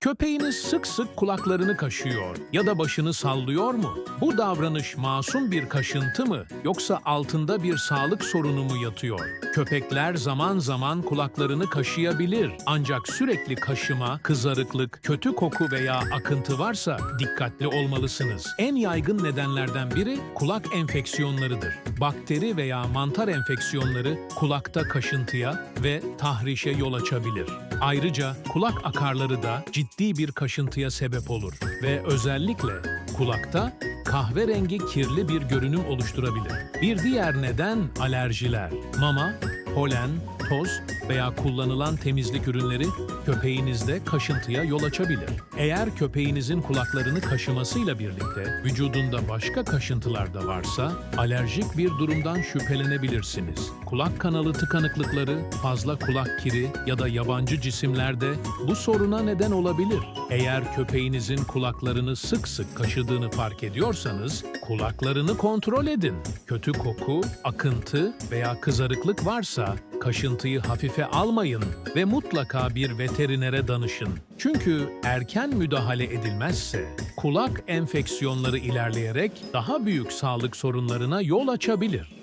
Köpeğiniz sık sık kulaklarını kaşıyor ya da başını sallıyor mu? Bu davranış masum bir kaşıntı mı yoksa altında bir sağlık sorunu mu yatıyor? Köpekler zaman zaman kulaklarını kaşıyabilir ancak sürekli kaşıma, kızarıklık, kötü koku veya akıntı varsa dikkatli olmalısınız. En yaygın nedenlerden biri kulak enfeksiyonlarıdır. Bakteri veya mantar enfeksiyonları kulakta kaşıntıya ve tahrişe yol açabilir. Ayrıca kulak akarları da ciddi bir kaşıntıya sebep olur ve özellikle kulakta kahverengi kirli bir görünüm oluşturabilir. Bir diğer neden alerjiler. Mama, polen, toz veya kullanılan temizlik ürünleri köpeğinizde kaşıntıya yol açabilir. Eğer köpeğinizin kulaklarını kaşımasıyla birlikte vücudunda başka kaşıntılar da varsa alerjik bir durumdan şüphelenebilirsiniz. Kulak kanalı tıkanıklıkları, fazla kulak kiri ya da yabancı cisimlerde bu soruna neden olabilir. Eğer köpeğinizin kulaklarını sık sık kaşıdığını fark ediyorsanız kulaklarını kontrol edin. Kötü koku, akıntı veya kızarıklık varsa kaşıntıyı hafife almayın ve mutlaka bir veterinere danışın. Çünkü erken müdahale edilmezse kulak enfeksiyonları ilerleyerek daha büyük sağlık sorunlarına yol açabilir.